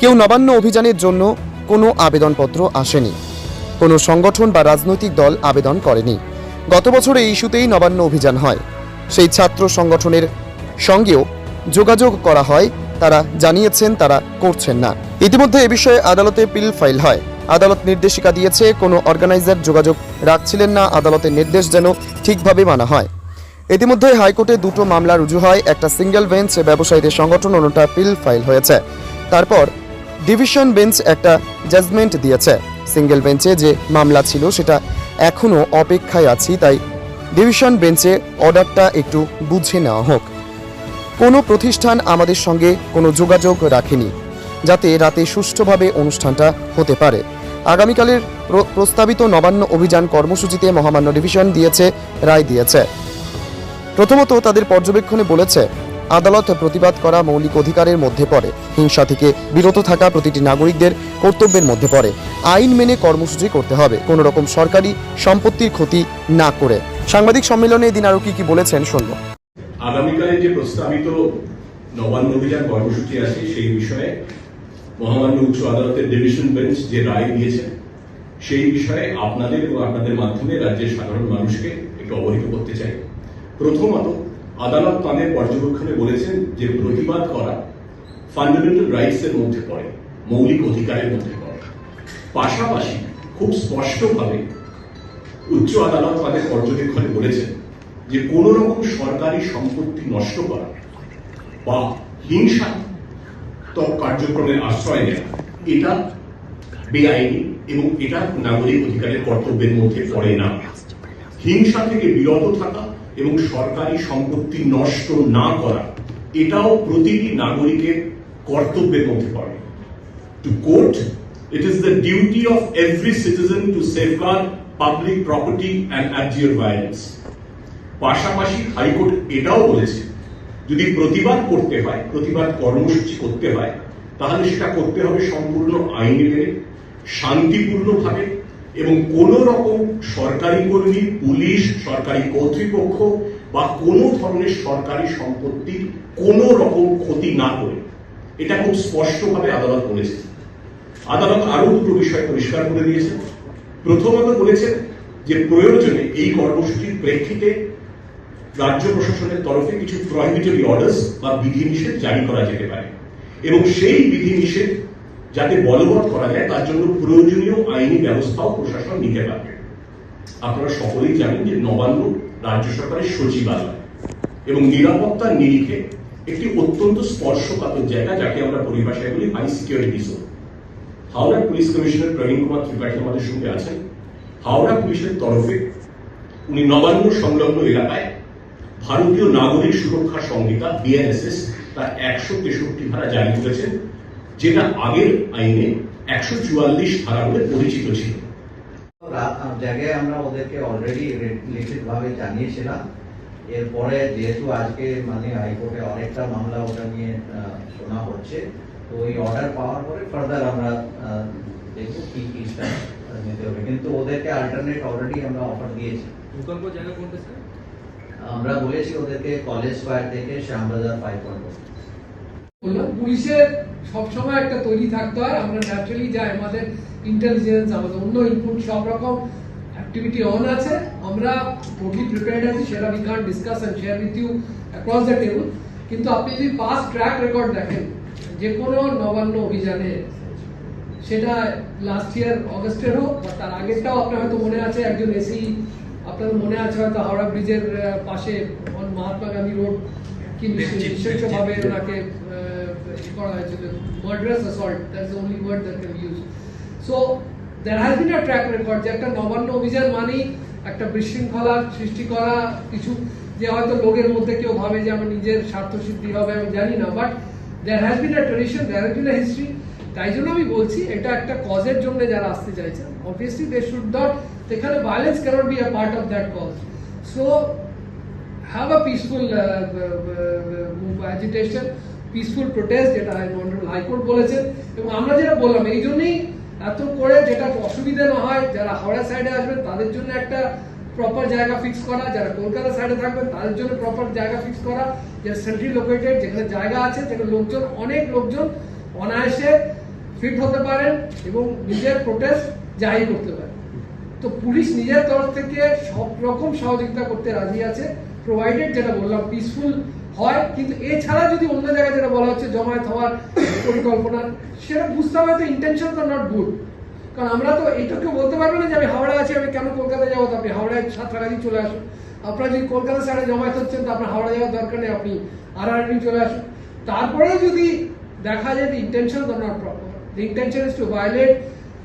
কেউ নবান্ন অভিযানের জন্য কোনো আবেদনপত্র আসেনি। কোনো সংগঠন বা রাজনৈতিক দল আবেদন করেনি। গত বছর এই ইস্যুতেই নবান্ন অভিযান হয়। সেই ছাত্র সংগঠনের সঙ্গেও যোগাযোগ করা হয়। তারা জানিয়েছেন তারা করছেন না। ইতিমধ্যে এ বিষয়ে আদালতে পিল ফাইল হয়। আদালত নির্দেশিকা দিয়েছে, কোনো অর্গানাইজার যোগাযোগ রাখছিলেন না। আদালতের নির্দেশ যেন ঠিকভাবে মানা হয়। ইতিমধ্যে হাইকোর্টে দুটো মামলা রুজু হয়। একটা সিঙ্গেল বেঞ্চ ব্যবসায়ীদের সংগঠন, অন্যটা পিল ফাইল হয়েছে। তারপর ডিভিশন বেঞ্চ একটা জাজমেন্ট দিয়েছে। সিঙ্গেল বেঞ্চে যে মামলা ছিল সেটা এখনও অপেক্ষায় আছি, তাই ডিভিশন বেঞ্চে অর্ডারটা একটু বুঝে নেওয়া হোক। কোনো প্রতিষ্ঠান আমাদের সঙ্গে কোনো যোগাযোগ রাখেনি, যাতে রাতে সুষ্ঠুভাবে অনুষ্ঠানটা হতে পারে। আগামীকালের প্র- প্রস্তাবিত নবান্ন অভিযান কর্মসূচিতে মহামান্য ডিভিশন দিয়েছে, রায় দিয়েছে। প্রথমত তাদের পর্যবেক্ষণে বলেছে আদালত প্রতিবাদ করা মৌলিক অধিকারের মধ্যে পড়ে। হিংসা থেকে বিরত থাকা প্রতিটি নাগরিকদের কর্তব্যের মধ্যে পড়ে। আইন মেনে কর্মসূচি করতে হবে। কোনো রকম সরকারি সম্পত্তির ক্ষতি না করে। সাংবাদিক সম্মেলনে এদিন আরও কি কি বলেছেন শুনব। আগামীকালে যে প্রস্তাবিত নবান্ন অভিযান কর্মসূচি আছে, সেই বিষয়ে মহামান্য উচ্চ আদালতের ডিভিশন বেঞ্চ যে রায় দিয়েছে, সেই বিষয়ে আপনাদের ও আপনাদের মাধ্যমে রাজ্যের সাধারণ মানুষকে একটু অবহিত করতে চাই। প্রথমত আদালত তাদের পর্যবেক্ষণে বলেছেন যে প্রতিবাদ করা ফান্ডামেন্টাল রাইটস এর মধ্যে পড়ে, মৌলিক অধিকারের মধ্যে পড়ে। পাশাপাশি খুব স্পষ্টভাবে উচ্চ আদালত তাদের পর্যবেক্ষণে বলেছেন যে কোন রকম সরকারি সম্পত্তি নষ্ট করা বা হিংসা কার্যক্রমের আশ্রয় নেওয়া, এটা বেআইনি এবং এটা নাগরিক অধিকারের কর্তব্যের মধ্যে পড়ে না। হিংসা থেকে বিরত থাকা এবং সরকারি সম্পত্তি নষ্ট না করা, এটাও প্রতিটি নাগরিকের কর্তব্যের মধ্যে পড়ে to court it is the duty of every citizen to safeguard public property and abjure violence. পাশাপাশি হাইকোর্ট এটাও বলেছে, যদি প্রতিবাদ করতে হয়, প্রতিবাদ কর্মসূচি করতে হয়, তাহলে সেটা করতে হবে সম্পূর্ণ আইনে মেনে শান্তিপূর্ণভাবে এবং কোন রকম সরকারি কর্মী, পুলিশ, সরকারি কর্তৃপক্ষ বা কোনো ধরনের সরকারি সম্পত্তির কোনো রকম ক্ষতি না করে। এটা খুব স্পষ্টভাবে আদালত বলেছে। আদালত আরও দুটো বিষয় পরিষ্কার করে দিয়েছে। প্রথমত বলেছেন যে প্রয়োজনে এই কর্মসূচির প্রেক্ষিতে রাজ্য প্রশাসনের তরফে কিছু প্রহিবিটরি অর্ডার্স বা বিধিনিষেধ জারি করা যেতে পারে। এবং সেই বিধিনিষেধ যাতে বলবৎ করা যায়, তার জন্য প্রয়োজনীয় আইনি ব্যবস্থাও প্রশাসন নিতে পারবে। আপনারা সকলেই জানেন যে নবান্ন রাজ্য সরকারের সচিবালয় এবং নিরাপত্তার নিরিখে একটি অত্যন্ত স্পর্শকাতর জায়গা যাকে আমরা পরিভাষায় বলি high security zone Howrah police commissioner Prabin Kumar Tripathi আমাদের সঙ্গে আছেন। হাওড়া পুলিশের তরফে উনি নবান্ন সংলগ্ন এলাকায় ভারতীয় নাগরিক সুরক্ষা সংহিতা বিএনএসএস তার একশো তেষট্টি ধারা জারি করেছেন। যেটা আগের আইনে একশো চুয়াল্লিশ ধারা বলে পরিচিত ছিল। জায়গায় আমরা ওদেরকে অলরেডি লিখিত ভাবে জানিয়েছিলাম। এরপরে যেহেতু আজকে মানে হাইকোর্টে অনেকটা মামলা ওটা নিয়ে শোনা হচ্ছে তো ওই অর্ডার পাওয়ার পরে ফার্দার আমরা দেখব কি কি স্টেপ নিতে হবে। কিন্তু ওদেরকে অল্টারনেট অলরেডি আমরা অফার দিয়েছি। ভূকম্প জায়গা কোনটা স্যার আমরা বলেছি ওদেরকে কলেজ স্কোয়ার থেকে শ্যামবাজার ফাইভ পয়েন্ট বললাম পুলিশের সবসময় একটা তৈরি থাকতে হয়। আমরা ন্যাচারালি যা আমাদের ইন্টেলিজেন্স আমাদের অন্য ইনপুট সব রকম অ্যাক্টিভিটি অন আছে। আমরা টোটালি প্রিপেয়ার্ড আছি সেটা we can't discuss and share with you across the table কিন্তু আপনি যদি পাস্ট ট্র্যাক রেকর্ড দেখেন যে কোনো নবান্ন অভিযানে সেটা লাস্ট ইয়ার অগস্টের হোক বা তার আগেরটাও আপনার হয়তো মনে আছে একজন এসি আপনাদের মনে আছে হয়তো হাওড়া ব্রিজের পাশে মহাত্মা গান্ধী রোড কি বিশেষভাবে ওনাকে ই করা হয়েছিল murderous assault that's the only word that can use so there has been a যে একটা নবান্ন অভিযান মানেই একটা বিশৃঙ্খলার সৃষ্টি করা কিছু, যে হয়তো লোকের মধ্যে কেউ ভাবে যে আমার নিজের স্বার্থ সিদ্ধি হবে, আমি জানি না but there has been a tradition there has been a history তাই জন্য আমি বলছি এটা একটা কজের জন্য যারা আসতে চাইছেন অবভিয়াসলি দে শুড নট এখানে violence cannot be a part of that cause so have a peaceful agitation peaceful protest যেটা অনারেবল হাইকোর্ট বলেছেন এবং আমরা যেটা বললাম, এই জন্যই এত করে যেটা অসুবিধা না হয়, যারা হাওড়া সাইডে আসবেন, তাদের জন্য একটা প্রপার জায়গা ফিক্স করা। যারা কলকাতা সাইডে থাকবেন, তাদের জন্য প্রপার জায়গা ফিক্স করা। যারা সেন্ট্রি লোকেটেড যেখানে জায়গা আছে, সেখানে লোকজন, অনেক লোকজন অনায়াসে ফিট হতে পারেন এবং নিজের প্রোটেস্ট জারি করতে পারেন। তো পুলিশ নিজের তরফ থেকে সব রকম সহযোগিতা করতে রাজি আছে। প্রোভাইডেড যেটা বললাম পিসফুল হয়, কিন্তু এছাড়া যদি অন্য জায়গায় যেটা বলা হচ্ছে জমায়েত হওয়ার পরিকল্পনা, সেটা বুঝতে হবে তো ইন্টেনশন তো নট গুড কারণ আমরা তো এইটাকে বলতে পারব না যে আমি হাওড়া আছি, আমি কেন কলকাতায় যাব? তো আপনি হাওড়ায় সাতটাগাড়ি চলে আসুন। আপনারা যদি কলকাতা সাইডে জমায়েত হচ্ছেন, তো আপনার হাওড়া যাওয়ার দরকার নেই, আপনি আর আর চলে আসুন। তারপরেও যদি দেখা যায় যে ইন্টেনশন তো not proper intention is to violate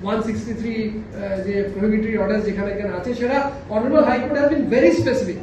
one sixty three যে প্রহিবিটরি অর্ডার যেখানে এখানে আছে, সেটা honourable high court has been very specific